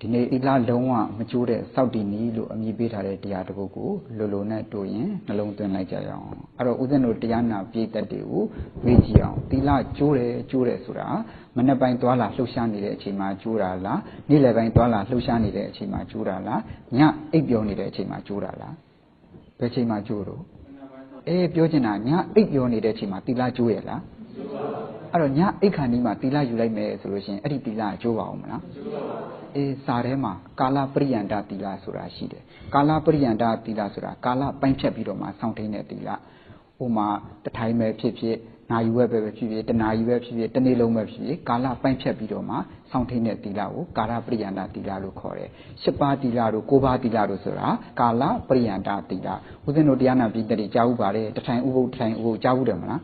ဒီနေ့ဤလားလုံးဝမကျိုးတဲ့စောက်တည်နီးလို့အမည်ပေးထားတဲ့တရားတစ်ခုကိုလိုလိုနဲ့တို့ရင်နှလုံးသွင်းလိုက်ကြရအောင်အဲ့တော့ဦးဇင်းတို့တရားနာပြည့်တတ်တွေကိုမေ့ကြည့်အောင်သီလကျိုးတယ်ကျိုးတယ်ဆိုတာမနေ့ပိုင်းသွားလာလှုပ်ရှားနေတဲ့အချိန်မှာကျိုးတာလားနေ့လယ်ပိုင်းသွားလာလှုပ်ရှားနေတဲ့အချိန်မှာကျိုးတာလားညအိပ်ပျော်နေတဲ့အချိန်မှာကျိုးတာလားဘယ်ချိန်မှာကျိုးတော့အေးပြောချင်တာညအိပ်ပျော်နေတဲ့အချိန်မှာသီလကျိုးရဲ့လား အဲ့တော့ညအိတ်ခါနီးမှာသီလယူလိုက်မယ်ဆိုလို့ရှိရင်အဲ့ဒီသီလကျိုးပါအောင်မလားကျိုးပါပါအေးစာထဲမှာကာလပရိယန္တသီလဆိုတာရှိတယ်ကာလပရိယန္တသီလဆိုတာကာလပိုင်းဖြတ်ပြီးတော့မှစောင့်ထိန်တဲ့သီလဟိုမှာတထိုင်ပဲဖြစ်ဖြစ်နာယူပဲပဲဖြစ်ဖြစ်တနာယူပဲဖြစ်ဖြစ်တနေ့လုံးပဲဖြစ်ဖြစ်ကာလပိုင်းဖြတ်ပြီးတော့မှစောင့်ထိန်တဲ့သီလကိုကာလပရိယန္တသီလလို့ခေါ်တယ်ရှစ်ပါးသီလတို့ကိုးပါးသီလတို့ဆိုတာကာလပရိယန္တသီလဦးဇင်းတို့တရားနာပြီးတည်းကြားဥပါတယ်တထိုင်ဥပုပ်တထိုင်ဥပုပ်ကြားဥတယ်မလား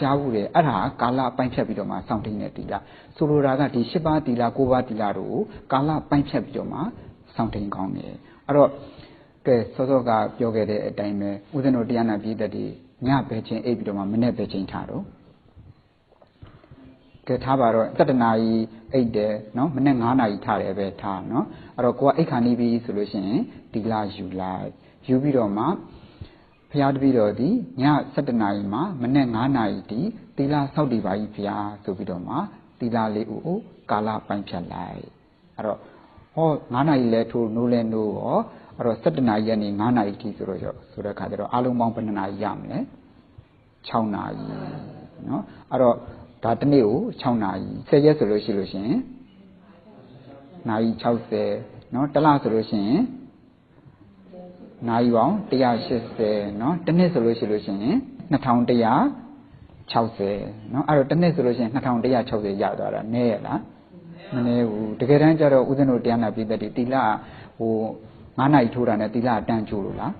ကြားဘူးတယ်အဲ့ဒါကာလပိုင်းဖြတ်ပြီးတော့မှစောင့်ထိန်တဲ့တီလာဆိုလိုတာကဒီ၈ပါးတီလာ၉ပါးတီလာတို့ကိုကာလပိုင်းဖြတ်ပြီးတော့မှစောင့်ထိန်ကောင်းတယ်အဲ့တော့ကဲစောစောကပြောခဲ့တဲ့အတိုင်းပဲဦးဇင်းတို့တရားနာပြည်သက်တွေညပဲချင်းအိပ်ပြီးတော့မှမနေ့ပဲချင်းထားတော့ကဲထားပါတော့တတနာကြီးအိတ်တယ်နော်မနေ့9နာရီထားတယ်ပဲထားနော်အဲ့တော့ကိုကအိတ်ခါနေပြီဆိုလို့ရှိရင်ဒီလာယူလိုက်ယူပြီးတော့မှ ဘုရားတပည့်တော်သည်ည7နာရီမှမနေ့9နာရီတီသီလဆောက်တည်ပါ၏ဘုရားဆိုပြီးတော့မှသီလလေးကိုကာလပိုင်းဖြတ်လိုက်အဲ့တော့ဟော9နာရီလဲထိုးနိုးလဲနိုးရောအဲ့တော့7နာရီကနေ9နာရီတီဆိုတော့ဆိုတဲ့ခါကျတော့အလုံးပေါင်းဘယ်နှနာရီရမလဲ6နာရီနော်အဲ့တော့ဒါတစ်နေ့ကို6နာရီ10ရက်ဆိုလို့ရှိလို့ရှင်နာရီ60နော်တစ်လဆိုလို့ရှိရင် နာရီပေါင်း180เนาะတစ်နှစ်ဆိုလို့ရှိလို့ရှိရင်2160เนาะအဲ့တော့တစ်နှစ်ဆိုလို့ရှိရင်2160ရသွားတာနည်းရလားမနည်းဘူးတကယ်တမ်းကျတော့ဦးဇင်းတို့တရားနာပြည်သက်တွေတီလာဟို9နိုင်ထိုးတာနဲ့တီလာတန်းချိုးလို့လား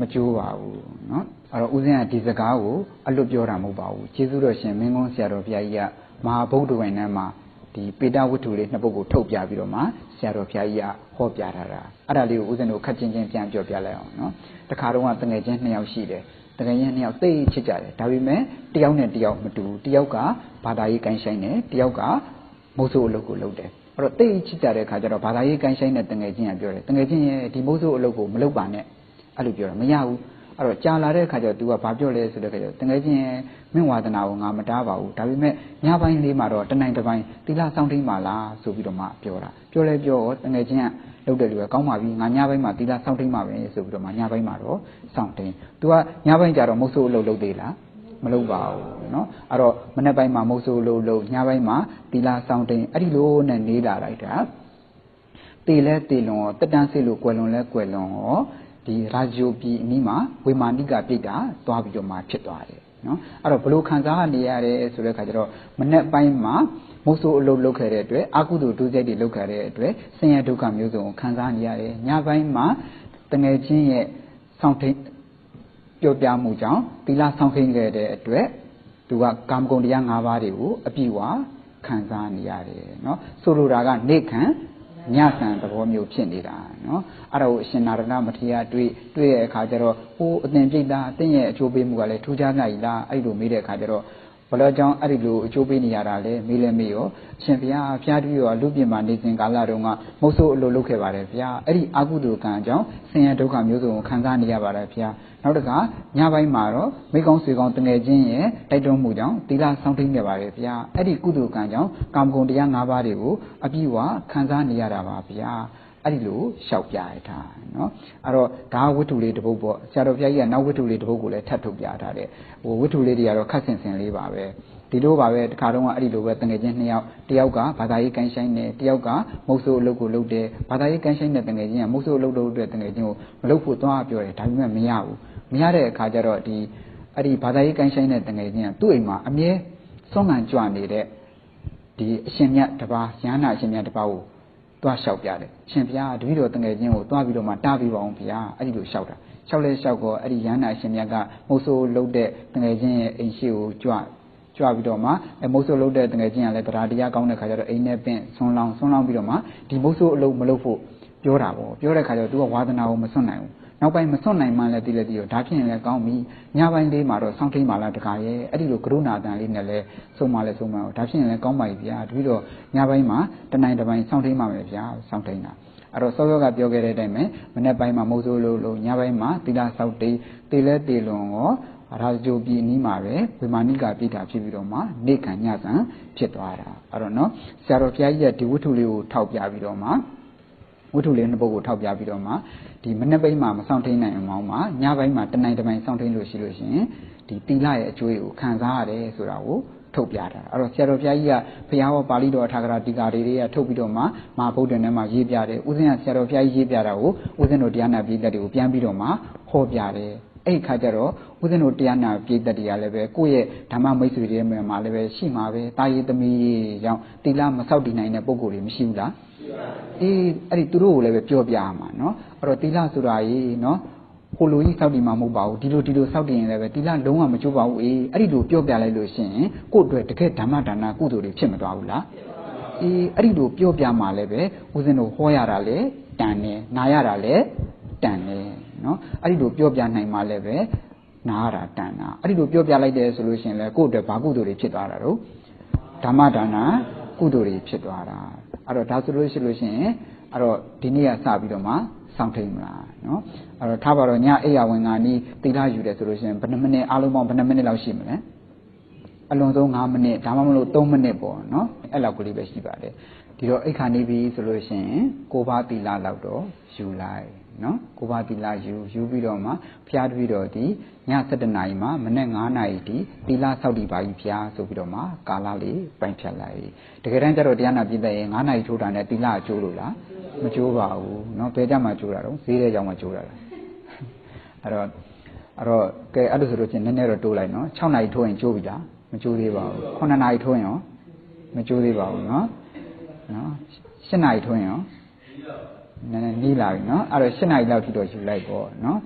မကျိုးပါဘူးเนาะအဲ့တော့ဦးဇင်းကဒီစကားကိုအလွတ်ပြောတာမဟုတ်ပါဘူးကျေးဇူးတော်ရှင်မင်းကုန်းဆရာတော်ဘုရားကြီးကမဟာဗုဒ္ဓဝင်ထဲမှာ ဒီပေတဝတ္ထုလေးနှစ်ပုဒ်ကိုထုတ်ပြပြီးတော့မှဆရာတော်ဘုရားကြီးကဟောပြထားတာအဲ့ဒါလေးကိုဦးဇင်းတို့ခက်ချင်းချင်းပြန်ပြောပြလိုက်အောင်နော်တခါတော့ကတငယ်ချင်းနှစ်ယောက်ရှိတယ်တကယ်ချင်းနှစ်ယောက်သိချစ်ကြတယ်ဒါပေမဲ့တယောက်နဲ့တယောက်မတူဘူးတယောက်ကဘာသာရေးကိုင်းဆိုင်တယ်တယောက်ကမုတ်ဆိုးအလုပ်ကိုလုပ်တယ်အဲ့တော့သိချစ်ကြတဲ့ခါကျတော့ဘာသာရေးကိုင်းဆိုင်တဲ့တငယ်ချင်းကပြောတယ်တငယ်ချင်းရဲ့ဒီမုတ်ဆိုးအလုပ်ကိုမလုပ်ပါနဲ့အဲ့လိုပြောတာမရဘူးအဲ့တော့ကြာလာတဲ့ခါကျတော့ तू ကဘာပြောလဲဆိုတဲ့ခါကျတော့တကယ်ချင်း မင်းဝါဒနာကိုငါမတားပါဘူးဒါပေမဲ့ညပိုင်းလေးမှာတော့တနိုင်တစ်ပိုင်းတိလာစောင်းထိန်ပါလားဆိုပြီးတော့မှပြောတာပြောလဲပြောတကယ်ချင်းကလုပ်တဲ့လူကကောင်းပါပြီငါညပိုင်းမှာတိလာစောင်းထိန်ပါပဲဆိုပြီးတော့မှညပိုင်းမှာတော့စောင်းထိန် तू ကညပိုင်းကျတော့မုတ်ဆိုးအလုပ်လုပ်သေးလားမလုပ်ပါဘူးเนาะအဲ့တော့မနေ့ပိုင်းမှာမုတ်ဆိုးလုပ်လုပ်ညပိုင်းမှာတိလာစောင်းထိန်အဲ့ဒီလိုနဲ့နေလာလိုက်တာတေလဲတေလွန်ရောတက်တန်းစိတ်လို့ကွယ်လွန်လဲကွယ်လွန်ရောဒီရာဂျိုပြည်အနီးမှာဝေမာနိကပြိတ်တာသွားပြီးတော့မှဖြစ်သွားတယ် နော်အဲ့တော့ဘလို့ခံစားနေရတယ်ဆိုတဲ့ခါကျတော့မနေ့ပိုင်းမှာမုတ်ဆိုးအလုပ်လုပ်ခဲ့တဲ့အတွက်အာကုသိုလ်ဒုစရိုက်တွေလုပ်ခဲ့တဲ့အတွက်ဆင်းရဲဒုက္ခမျိုးစုံကိုခံစားနေရတယ်ညပိုင်းမှာတငယ်ချင်းရဲ့စောင့်ထိန်ပြောပြမှုကြောင့်သီလစောင့်ထိန်ခဲ့တဲ့အတွက်သူကကာမဂုဏ်တရား၅ပါးတွေကိုအပြည့်ဝခံစားနေရတယ်နော်ဆိုလိုတာကနေခံ ညဆန်သဘောမျိုးဖြစ်နေတာနော်အဲ့ဒါကိုအရှင်နာရဏမထေရတွေ့တွေ့တဲ့အခါကျတော့ဟိုအသင်ပြိတ္တာအသင်ရဲ့အကျိုးပေးမှုကလည်းထူးခြားနိုင်လားအဲ့လိုမေးတဲ့အခါကျတော့ ဘလို့ကြောင့်အဲ့ဒီလိုအကျိုးပေးနေရတာလဲမေးလဲမေးရောအရှင်ဘုရားဖျားတူရောလူပြင်မှာနေစဉ်ကာလတုန်းကမဟုတ်ဆိုးအလိုလုပ်ခဲ့ပါတယ်ဘုရားအဲ့ဒီအကုသိုလ်ကံကြောင့်ဆင်းရဲဒုက္ခမျိုးစုံကိုခံစားနေရပါတယ်ဘုရားနောက်တကညပိုင်းမှာတော့မိကောင်းဆွေကောင်းတငယ်ချင်းရဲ့တိုက်တွန်းမှုကြောင့်သီလဆောင်ထိန်နေပါတယ်ဗျာအဲ့ဒီကုသိုလ်ကံကြောင့်ကာမဂုဏ်တရား၅ပါးတွေကိုအပြည့်အဝခံစားနေရတာပါဗျာ အဲ့ဒီလိုရှောက်ပြရတာနော်အဲ့တော့ဒါဝတ္ထုလေးတစ်ပုဒ်ပေါ့ဆရာတော်ဘုရားကြီးကနောက်ဝတ္ထုလေးတစ်ပုဒ်ကိုလည်းထပ်ထုတ်ပြထားတယ်ဟိုဝတ္ထုလေးတွေကတော့ခက်ဆင်ဆင်လေးပါပဲဒီလိုပါပဲတခါတော့အဲ့ဒီလိုပဲတငယ်ချင်းနှစ်ယောက်တယောက်ကဘာသာရေးကန်ဆိုင်တယ်တယောက်ကမုတ်ဆိုးအလုပ်ကိုလုပ်တယ်ဘာသာရေးကန်ဆိုင်တဲ့တငယ်ချင်းကမုတ်ဆိုးအလုပ်လုပ်တဲ့တငယ်ချင်းကိုမလုပ်ဖို့သွားပြောတယ်ဒါပေမဲ့မရဘူးမရတဲ့အခါကျတော့ဒီအဲ့ဒီဘာသာရေးကန်ဆိုင်တဲ့တငယ်ချင်းကသူ့အိမ်မှာအမြဲဆုံးခံကြွနေတဲ့ဒီအရှင်မြတ်တပါးရဟန္တာအရှင်မြတ်တပါးကို သွားလျှောက်ပြတယ်ရှင်ဘုရားတပည့်တော်တငယ်ချင်းကိုသွားပြီးတော့မှတားပြီးပါအောင်ဘုရားအဲ့ဒီလိုလျှောက်တာလျှောက်လဲလျှောက်ကောအဲ့ဒီရဟန္တာအရှင်မြတ်ကမုတ်ဆိုးလုပ်တဲ့တငယ်ချင်းရဲ့အိမ်ရှိကိုကြွကြွပြီးတော့မှအဲမုတ်ဆိုးလုပ်တဲ့တငယ်ချင်းကလည်းတရားတရားကောင်းတဲ့ခါကျတော့အိမ်နဲ့ပင့်ဆွန်းလောင်းဆွန်းလောင်းပြီးတော့မှဒီမုတ်ဆိုးအလုပ်မလုပ်ဖို့ပြောတာပေါ့ပြောတဲ့ခါကျတော့ तू ကဝါသနာကိုမစွန့်နိုင်ဘူး နောက်ပိုင်းမစွန့်နိုင်မှလည်းသိလဲသိရောဒါဖြစ်ရင်လည်းကောင်းပြီညပိုင်းလေးမှာတော့စောင့်ထိန်ပါလားတခါရဲ့အဲ့ဒီလိုကရုဏာတန်လေးနဲ့လည်းဆုံးမလဲဆုံးမအောင်ဒါဖြစ်ရင်လည်းကောင်းပါပြီဗျာတပည့်တော့ညပိုင်းမှာတနိုင်တစ်ပိုင်းစောင့်ထိန်ပါမယ်ဗျာစောင့်ထိန်တာအဲ့တော့စောစောကပြောခဲ့တဲ့အတိုင်းပဲမနေ့ပိုင်းမှာမဟုတ်စိုးလို့လို့ညပိုင်းမှာသီလစောက်တေးတေလဲတေလွန်ရောရာဇဂျိုပြည်နီးမှာပဲဝေမာနိကပြိတာဖြစ်ပြီးတော့မှနေခံညဆန်ဖြစ်သွားတာအဲ့တော့နော်ဆရာတော်ဘုရားကြီးကဒီဝတ္ထုလေးကိုထောက်ပြပြီးတော့မှ ဝတ္ထုလေးနှစ်ပုဒ်ကိုထောက်ပြပြီးတော့မှဒီမနေ့ပိုင်းမှာမဆောင်ထိန်နိုင်အောင်မှာညပိုင်းမှာတနိုင်တစ်ပိုင်းဆောင်ထိန်လို့ရှိလို့ရှိရင်ဒီတီလာရဲ့အကျိုးကိုခံစားရတယ်ဆိုတာကိုထုတ်ပြတာအဲ့တော့ဆရာတော်ဘုရားကြီးကဘုရားဟောပါဠိတော်ထာဂရတိကာတွေကထုတ်ပြီးတော့မှမဟာဗုဒ္ဓနဲ့မှရေးပြတယ်ဥစဉ်ကဆရာတော်ဘုရားကြီးရေးပြတာကိုဥစဉ်တို့တရားနာပြည်သက်တွေကိုပြန်ပြီးတော့မှဟောပြတယ်အဲ့ဒီခါကျတော့ဦးဇင်းတို့တရားနာပြည်သက်တွေကလည်းပဲကိုယ့်ရဲ့ဓမ္မမိတ်ဆွေတွေမှာလည်းပဲရှိမှာပဲတာရီသမီးကြောင့်တီလာမဆောက်တည်နိုင်တဲ့ပုံကိုယ်တွေမရှိဘူးလားရှိပါဘူး အေးအဲ့ဒီသူတို့ကိုလည်းပဲပြောပြရမှာနော်အဲ့တော့သီလဆိုတာကြီးနော်ဟိုလိုကြီးစောက်တည်မှာမဟုတ်ပါဘူးဒီလိုဒီလိုစောက်တည်ရင်လည်းပဲသီလလုံးဝမကျိုးပါဘူးအေးအဲ့ဒီလိုပြောပြလိုက်လို့ရှိရင်ကိုယ့်အတွက်တကယ်ဓမ္မဒါနကုသိုလ်တွေဖြစ်မသွားဘူးလားအေးအဲ့ဒီလိုပြောပြမှလည်းပဲဦးဇင်းတို့ဟောရတာလည်းတန်တယ်နာရတာလည်းတန်တယ်နော်အဲ့ဒီလိုပြောပြနိုင်မှလည်းပဲနာရတာတန်တာအဲ့ဒီလိုပြောပြလိုက်တယ်ဆိုလို့ရှိရင်လည်းကိုယ့်အတွက်ဘာကုသိုလ်တွေဖြစ်သွားတာတော့ဓမ္မဒါနကုသိုလ်တွေဖြစ်သွားတာ အဲ့တော့ဒါဆိုလို့ရှိလို့ရှိရင်အဲ့တော့ဒီနေ့ကစပြီးတော့မှစောင့်ထိန်မလားနော်အဲ့တော့ထားပါတော့ညအိယာဝင်ကနီးတိလာယူတယ်ဆိုလို့ရှိရင်ဘယ်နှမိနစ်အားလုံးပေါင်းဘယ်နှမိနစ်လောက်ရှိမလဲအလွန်ဆုံး9မိနစ်ဒါမှမဟုတ်3မိနစ်ပေါ့နော်အဲ့လောက်ကလေးပဲရှိပါတယ်ဒီတော့အိတ်ခါနေပြီဆိုလို့ရှိရင်ကိုပါတိလာလောက်တော့ယူလိုက် နော်ကိုပါတိလာယူယူပြီးတော့မှဖျားတပြီးတော့ဒီည7နာရီမှာမနေ့9နာရီဒီတိလာဆောက်တည်ပါပြီဖျားဆိုပြီးတော့မှကာလလေးပိုင်းဖြတ်လိုက်တကယ်တမ်းကျတော့တရားနာပြည့်တဲ့ရင်9နာရီထိုးတာနဲ့တိလာကျိုးလို့လားမကျိုးပါဘူးနော်ဘယ်ကြမှာကျိုးတာတော့ဈေးတဲ့ကြောင်မှာကျိုးတာအဲ့တော့အဲ့တော့ကဲအဲ့လိုဆိုလို့ချင်းနည်းနည်းတော့တိုးလိုက်နော်6နာရီထိုးရင်ကျိုးပြီလားမကျိုးသေးပါဘူး9နာရီထိုးရင်ရောမကျိုးသေးပါဘူးနော်နော်7နာရီထိုးရင်ရော နည်းနည်းနီးလာပြီနော်အဲ့တော့7နာရီလောက်ထိတော့ယူလိုက်ပေါ့နော်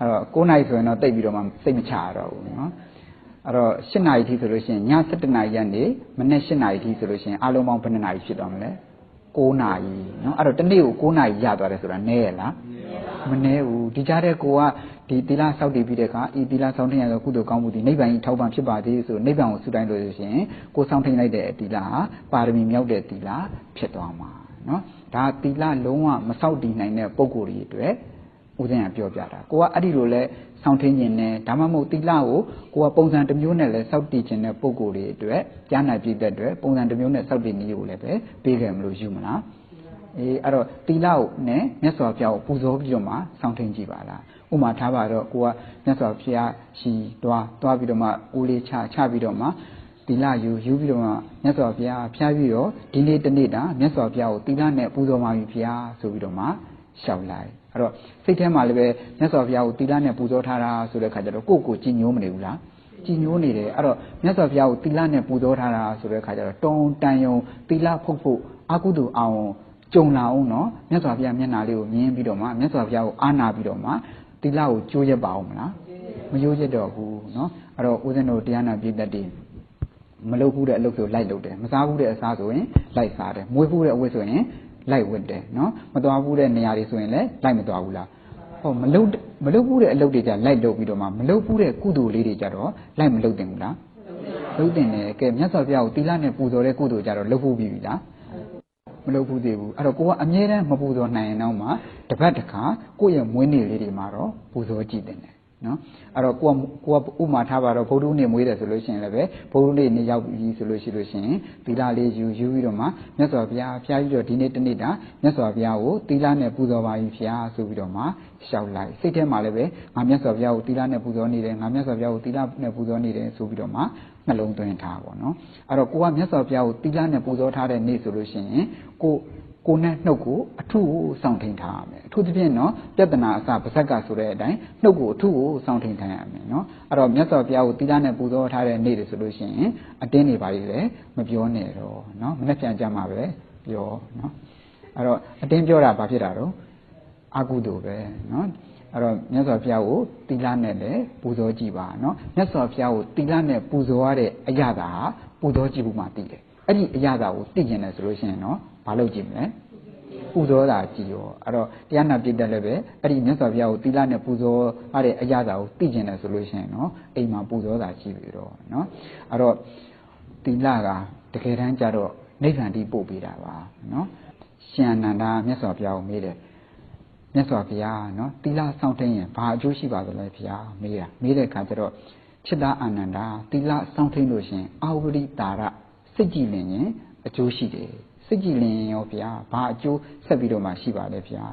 အဲ့တော့9နာရီဆိုရင်တော့တိတ်ပြီးတော့မှစိတ်မချရတော့ဘူးနော်အဲ့တော့7နာရီထိဆိုလို့ရှိရင်ည7နာရီရက်နေမနေ့7နာရီထိဆိုလို့ရှိရင်အားလုံးပေါင်းဘယ်နှစ်နာရီဖြစ်သွားမလဲ9နာရီနော်အဲ့တော့တစ်နေ့ကို9နာရီရသွားတယ်ဆိုတာနည်းရလားမနည်းဘူးဒီကြားတဲ့ကိုကဒီသီလဆောက်တည်ပြီးတဲ့အခါဤသီလဆောင်းထင်ရသောကုသိုလ်ကောင်းမှုဒီနိဗ္ဗာန်ကြီးထောက်ပံ့ဖြစ်ပါသေးဆိုနိဗ္ဗာန်ကိုဆုတိုင်းလို့ဆိုရင်ကိုဆောင်းထင်လိုက်တဲ့သီလဟာပါရမီမြောက်တဲ့သီလဖြစ်သွားမှာနော် ဒါသီလလုံးဝမဆောက်တည်နိုင်တဲ့ပုံကိုယ်ကြီးအတွက်ဦးဇင်းကပြောပြတာကိုကအဲ့ဒီလိုလဲဆောင်းထင်းခြင်းနဲ့ဒါမှမဟုတ်သီလကိုကိုကပုံစံတစ်မျိုးနဲ့လဲစောက်တည်ခြင်းတဲ့ပုံကိုယ်တွေအတွက်ကြားနာပြည့်တဲ့အတွက်ပုံစံတစ်မျိုးနဲ့စောက်တည်နည်းကိုလည်းပဲပေးခဲ့မလို့ယူမလားအေးအဲ့တော့သီလကိုနဲ့မြတ်စွာဘုရားကိုပူဇော်ပြီးတော့မှစောင့်ထင်းကြည့်ပါလားဥမာထားပါတော့ကိုကမြတ်စွာဘုရားရှိသွားသွားပြီးတော့မှဦးလေးချချပြီးတော့မှ သီလယူယူပြီးတော့မှမြတ်စွာဘုရားဖျားပြီးတော့ဒီနေ့တနေ့တာမြတ်စွာဘုရားကိုသီလနဲ့ပူဇော်ပါပြီဘုရားဆိုပြီးတော့မှရှောက်လိုက်အဲ့တော့စိတ်ထဲမှာလည်းပဲမြတ်စွာဘုရားကိုသီလနဲ့ပူဇော်ထားတာဆိုတဲ့ခါကျတော့ကိုယ့်ကိုကြည်ညိုမနေဘူးလားကြည်ညိုနေတယ်အဲ့တော့မြတ်စွာဘုရားကိုသီလနဲ့ပူဇော်ထားတာဆိုတဲ့ခါကျတော့တုံတန်ယုံသီလဖုတ်ဖို့အာကုတုအောင်ကြုံလာအောင်နော်မြတ်စွာဘုရားမျက်နှာလေးကိုမြင်ပြီးတော့မှမြတ်စွာဘုရားကိုအားနာပြီးတော့မှသီလကိုကြိုးရက်ပါအောင်မလားမကြိုးရက်တော့ဘူးနော်အဲ့တော့ဦးဇင်းတို့တရားနာပြည်သက်တည် မလုပ်ဘူးတဲ့အလုပ်ဆိုလိုက်လုပ်တယ်မစားဘူးတဲ့အစားဆိုရင်လိုက်စားတယ်မွေးဘူးတဲ့အဝတ်ဆိုရင်လိုက်ဝတ်တယ်နော်မသွားဘူးတဲ့နေရာတွေဆိုရင်လည်းလိုက်မသွားဘူးလားဟောမလုပ်မလုပ်ဘူးတဲ့အလုပ်တွေကြလိုက်လုပ်ပြီးတော့မှမလုပ်ဘူးတဲ့ကုသိုလ်လေးတွေကြတော့လိုက်မလုပ်တင်ဘူးလားလုပ်တင်တယ်ကဲမြတ်စွာဘုရားကိုသီလနဲ့ပူဇော်တဲ့ကုသိုလ်ကြတော့လုပ်ဖို့ပြီလားမလုပ်ဘူးသေးဘူးအဲ့တော့ကိုကအမြဲတမ်းမပူဇော်နိုင်ရင်တော့မှတပတ်တစ်ခါကိုယ့်ရဲ့မွေးနေ့လေးတွေမှာတော့ပူဇော်ကြည့်တယ် နော်အဲ့တော့ကိုကကိုကဥမာထားပါတော့ဗုဒ္ဓနေ့မွေးတယ်ဆိုလို့ရှိရင်လည်းပဲဗုဒ္ဓနေ့နေ့ရောက်ပြီဆိုလို့ရှိလို့ရှိရင်သီလလေးယူယူပြီးတော့မှမြတ်စွာဘုရားဖျားပြီးတော့ဒီနေ့တနေ့တာမြတ်စွာဘုရားကိုသီလနဲ့ပူဇော်ပါပြီဖျားဆိုပြီးတော့မှရှောက်လိုက်စိတ်ထဲမှာလည်းပဲငါမြတ်စွာဘုရားကိုသီလနဲ့ပူဇော်နေတယ်ငါမြတ်စွာဘုရားကိုသီလနဲ့ပူဇော်နေတယ်ဆိုပြီးတော့မှနှလုံးသွင်းထားပါတော့အဲ့တော့ကိုကမြတ်စွာဘုရားကိုသီလနဲ့ပူဇော်ထားတဲ့နေ့ဆိုလို့ရှိရင်ကို ကိုနဲ့နှုတ်ကိုအထုကိုစောင့်ထိန်ထားရမယ်အထူးသဖြင့်နော်ပြဿနာအစပါဇက်ကဆိုတဲ့အတိုင်းနှုတ်ကိုအထုကိုစောင့်ထိန်ထားရမယ်နော်အဲ့တော့မြတ်စွာဘုရားကိုတိလာနဲ့ပူဇော်ထားတဲ့နေ့တွေဆိုလို့ရှိရင်အတင်းနေပါလေလေမပြောနဲ့တော့နော်မနေ့ပြန်ကြမှာပဲပြောနော်အဲ့တော့အတင်းပြောတာဘာဖြစ်တာတော့အကုသိုလ်ပဲနော်အဲ့တော့မြတ်စွာဘုရားကိုတိလာနဲ့လည်းပူဇော်ကြည့်ပါနော်မြတ်စွာဘုရားကိုတိလာနဲ့ပူဇော်ရတဲ့အရာသာပူဇော်ကြည့်ဖို့မှတည်တယ်အဲ့ဒီအရာသာကိုသိကျင်တယ်ဆိုလို့ရှိရင်နော် ဘာလုပ်ကြည့်မလဲပူဇော်တာကြည်ရောအဲ့တော့တရားနာပြည့်တက်လည်းပဲအဲ့ဒီမြတ်စွာဘုရားကိုသီလနဲ့ပူဇော်ရတဲ့အရာသာကိုသိကျင်တယ်ဆိုလို့ရှိရင်နော်အိမ်မှာပူဇော်တာရှိပြီတော့နော်အဲ့တော့သီလကတကယ်တမ်းကျတော့နိဗ္ဗာန်တိပို့ပေးတာပါနော်ရှင်အနန္ဒာမြတ်စွာဘုရားကိုမေးတယ်မြတ်စွာဘုရားနော်သီလစောင့်သိရင်ဘာအကျိုးရှိပါသလဲဘုရားမေးတာမေးတဲ့အခါကျတော့ချစ်သားအာနန္ဒာသီလစောင့်သိလို့ရှင်အာဝရိတာရစိတ်ကြည်လင်ရင်အကျိုးရှိတယ် စိတ်ကြည်လင်ရောဗျာဘာအကျိုးဆက်ပြီးတော့မှရှိပါလဲဗျာ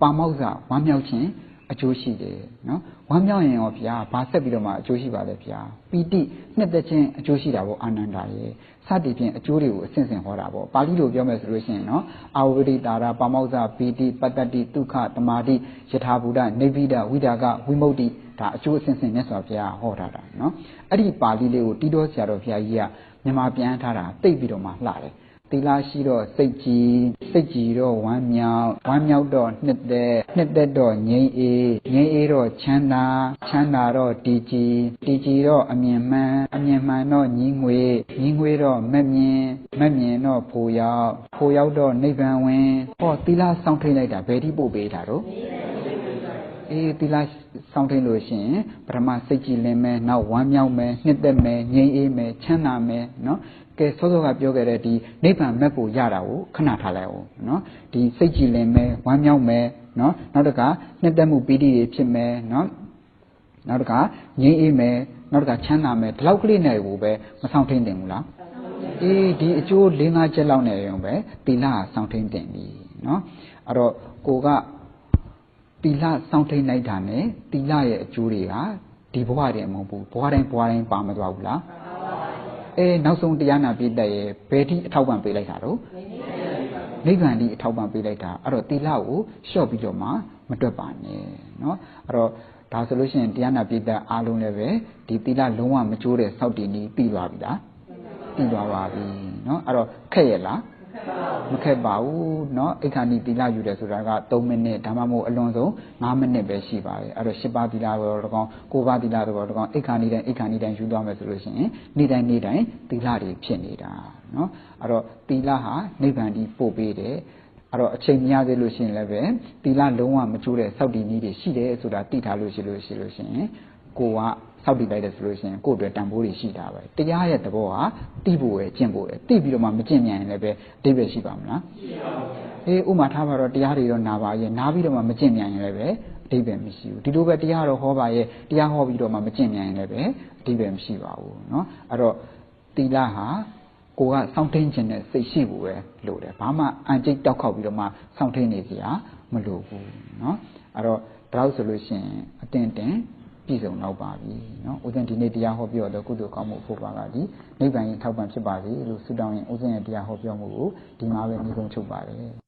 ပါမောက္ခဝမ်းမြောက်ခြင်းအကျိုးရှိတယ်နော်ဝမ်းမြောက်ရင်ရောဗျာဘာဆက်ပြီးတော့မှအကျိုးရှိပါလဲဗျာပီတိနှစ်သက်ခြင်းအကျိုးရှိတာပေါ့အာနန္ဒာရဲ့စသည်ဖြင့်အကျိုးတွေကိုအစဉ်စဉ်ဟောတာပေါ့ပါဠိလိုပြောမယ်ဆိုလို့ရှိရင်နော်အာဝရိတာရပါမောက္ခပီတိပတ္တတိဒုက္ခတမာတိယထာဘူဒနေဗိဒဝိဒါကဝိမု ക്തി ဒါအကျိုးအစဉ်စဉ်မြတ်စွာဘုရားဟောထားတာနော်အဲ့ဒီပါဠိလေးကိုတီးတော်ဆရာတော်ဘုရားကြီးကမြန်မာပြန်ထားတာတိတ်ပြီးတော့မှလှတယ် သီလရှိတော့စိတ်ကြည်စိတ်ကြည်တော့ဝမ်းမြောက်ဝမ်းမြောက်တော့နှစ်သက်နှစ်သက်တော့ငြိမ်းအေးငြိမ်းအေးတော့ချမ်းသာချမ်းသာတော့တည်ကြည်တည်ကြည်တော့အမြင်မှန်အမြင်မှန်တော့ညီငွေညီငွေတော့မက်မြင်မက်မြင်တော့ဖိုရောက်ဖိုရောက်တော့နိဗ္ဗာန်ဝင်ဟောသီလစောင့်ထိန်လိုက်တာဘယ်ထိပို့ပေးတာတော့အေးသီလစောင့်ထိန်လို့ရှိရင်ပထမစိတ်ကြည်လင်မယ်နောက်ဝမ်းမြောက်မယ်နှစ်သက်မယ်ငြိမ်းအေးမယ်ချမ်းသာမယ်နော် ကဲစောစောကပြောခဲ့တဲ့ဒီနိဗ္ဗာန်မက်ကိုရတာကိုခဏထားလိုက်အောင်နော်ဒီစိတ်ကြည်လင်မယ်ဝမ်းမြောက်မယ်နော်နောက်တကနှစ်သက်မှုပီတိတွေဖြစ်မယ်နော်နောက်တကငြိမ်းအေးမယ်နောက်တကချမ်းသာမယ်ဒီလောက်ကလေးနဲ့ကိုပဲမဆောင်ထိန်တင်ဘူးလားအေးဒီအကျိုး၄၅ချက်လောက်နဲ့ရုံပဲသီလကဆောင်ထိန်တင်ပြီနော်အဲ့တော့ကိုကသီလစောင့်ထိန်လိုက်တာ ਨੇ သီလရဲ့အကျိုးတွေကဒီဘဝတည်းမဟုတ်ဘူးဘဝတိုင်းဘဝတိုင်းပါမသွားဘူးလား အဲနောက်ဆုံးတရားနာပြည့်တဲ့ရဲ့ဘယ်ထိအထောက်ပံ့ပေးလိုက်တာတော့နိဗ္ဗာန်ဒီအထောက်ပံ့ပေးလိုက်တာအဲ့တော့သီလကိုလျှော့ပြီးတော့မှမတွက်ပါနဲ့เนาะအဲ့တော့ဒါဆိုလို့ရှိရင်တရားနာပြည့်တဲ့အားလုံးလည်းပဲဒီသီလလုံးဝမကျိုးတဲ့စောက်တည်နည်းပြီးသွားပြီလားပြီးသွားပါပြီเนาะအဲ့တော့ခက်ရဲ့လား မခက်ပါဘူးเนาะအိခါနီသီလယူတယ်ဆိုတာက3မိနစ်ဒါမှမဟုတ်အလွန်ဆုံး5မိနစ်ပဲရှိပါတယ်အဲ့တော့10ပါးသီလတော့တကောင်9ပါးသီလတော့တကောင်အိခါနီတိုင်းအိခါနီတိုင်းယူသွားမယ်ဆိုလို့ရှိရင်နေ့တိုင်းနေ့တိုင်းသီလတွေဖြစ်နေတာเนาะအဲ့တော့သီလဟာနိဗ္ဗာန်ဒီပို့ပေးတယ်အဲ့တော့အချိန်မရသေးလို့ရှိရင်လည်းပဲသီလလုံးဝမကျိုးတဲ့စောက်တည်နည်းတွေရှိတယ်ဆိုတာသိထားလို့ရှိလို့ရှိလို့ရှိရင်ကိုက စောက်တည်လိုက်တယ်ဆိုလို့ရှိရင်ကိုယ့်အတွက်တန်ဖိုးတွေရှိတာပဲတရားရဲ့သဘောကတိဖို့ပဲကျင့်ဖို့ပဲတိပြီးတော့မှမကျင့်မြန်ရင်လည်းပဲအတိပ္ပယ်ရှိပါမလားရှိပါဘူးအေးဥမာထားပါတော့တရားတွေတော့နာပါရဲ့နာပြီးတော့မှမကျင့်မြန်ရင်လည်းပဲအတိပ္ပယ်မရှိဘူးဒီလိုပဲတရားတော့ဟောပါရဲ့တရားဟောပြီးတော့မှမကျင့်မြန်ရင်လည်းပဲအတိပ္ပယ်မရှိပါဘူးเนาะအဲ့တော့သီလဟာကိုကစောင့်ထိန်ခြင်းနဲ့စိတ်ရှိဖို့ပဲလိုတယ်ဘာမှအံကျိတ်တောက်ခောက်ပြီးတော့မှစောင့်ထိန်နေစရာမလိုဘူးเนาะအဲ့တော့ဒါလို့ဆိုလို့ရှိရင်အတင်းတင်း ပြည့်စုံတော့ပါပြီနော်ဦးဇင်းဒီနေ့တရားဟောပြောတော့ကုသိုလ်ကောင်းမှုဖို့ပါကဒီနိဗ္ဗာန်ရင်ထောက်ပံ့ဖြစ်ပါစေလို့ဆုတောင်းရင်ဦးဇင်းရဲ့တရားဟောပြောမှုကိုဒီမှာပဲညီကုန်းချုပ်ပါတယ်